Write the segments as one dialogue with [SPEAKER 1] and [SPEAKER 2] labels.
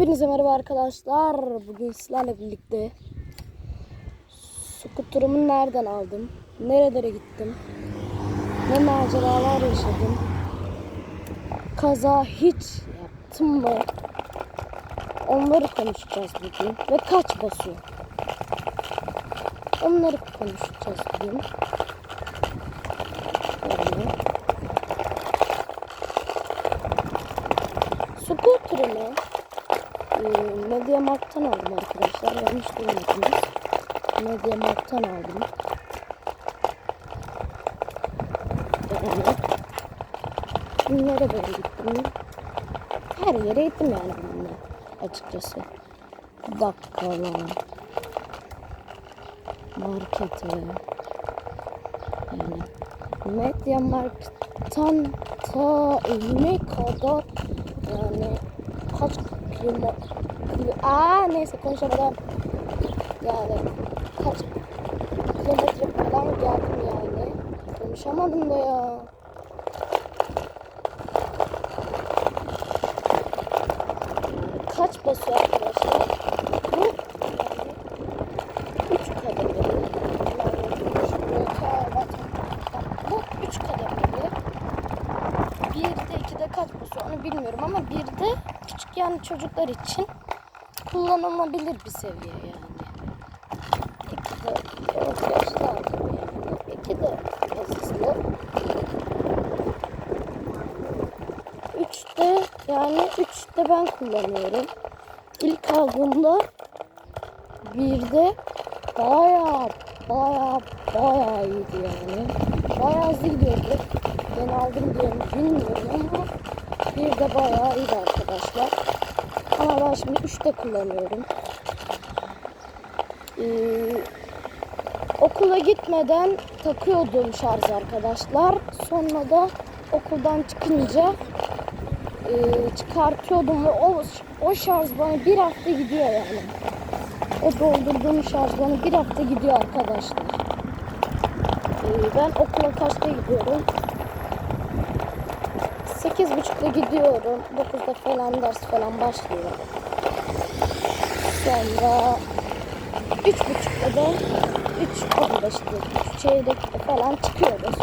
[SPEAKER 1] Hepinize merhaba arkadaşlar. Bugün sizlerle birlikte skuterumu nereden aldım? Nerelere gittim? Ne maceralar yaşadım? Kaza hiç yaptım mı? Onları konuşacağız bugün. Ve kaç basıyor? Onları konuşacağız bugün. Böyle. Scooter'ımı e, aldım arkadaşlar. Yanlış duymadınız. Mediamarkt'tan aldım. Yani. Nereye böyle gittim? Her yere gittim yani bununla. Açıkçası. Bakkala. Markete. Yani. Mediamarkt'tan ta evime kadar yani kaç kilo, kilo aa neyse konuşamadım yani kaç kilometre falan geldim yani konuşamadım da ya kaç basıyor arkadaşlar bu yani üç kademeli bu üç kademeli bir de iki basıyor onu bilmiyorum ama bir de küçük yani çocuklar için kullanılabilir bir seviye yani. İki de yaşlı aldım yani. İki de hızlı. Üç de yani üç de ben kullanıyorum. İlk aldığımda bir de baya baya baya iyiydi yani. Baya hızlı gidiyordu. Ben aldım diye mi bilmiyorum ama bir de bayağı iyi arkadaşlar. Ama ben şimdi 3'te kullanıyorum. Ee, okula gitmeden takıyordum şarj arkadaşlar. Sonra da okuldan çıkınca e, çıkartıyordum ve o, o şarj bana bir hafta gidiyor yani. O doldurduğum şarj bana bir hafta gidiyor arkadaşlar. Ee, ben okula kaçta gidiyorum? 8.30'da gidiyorum. 9'da falan ders falan başlıyor. Sonra 3.30'da da 3.15'te 3 çeyrekte falan çıkıyoruz.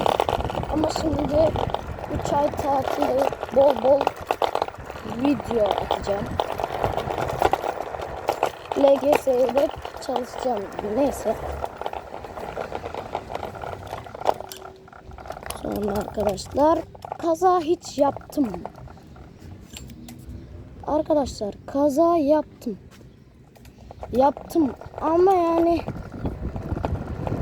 [SPEAKER 1] Ama şimdi 3 ay tatili bol bol video atacağım. LGS'ye de çalışacağım gibi Sonra arkadaşlar kaza hiç yaptım? Arkadaşlar kaza yaptım. Yaptım ama yani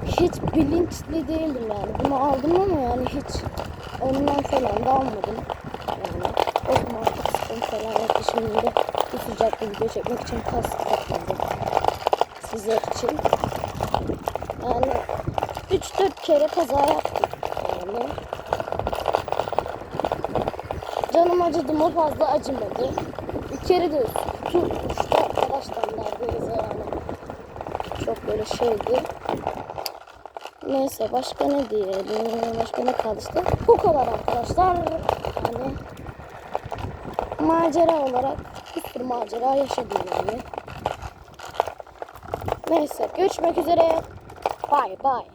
[SPEAKER 1] hiç bilinçli değildim yani. Bunu aldım ama yani hiç ondan falan da almadım. Yani o zaman kaskım falan yoktu. Şimdi bu sıcakta video çekmek için kask taktım. Sizler için. Yani 3-4 kere kaza yaptım. Yani Canım acıdı mı fazla acımadı. Bir kere de kutu uçtu arkadaşlar neredeyse yani. Çok böyle şeydi. Neyse başka ne diyelim? Başka ne kaldı işte? Bu kadar arkadaşlar. Hani macera olarak bir sürü macera yaşadım yani. Neyse görüşmek üzere. Bye bye.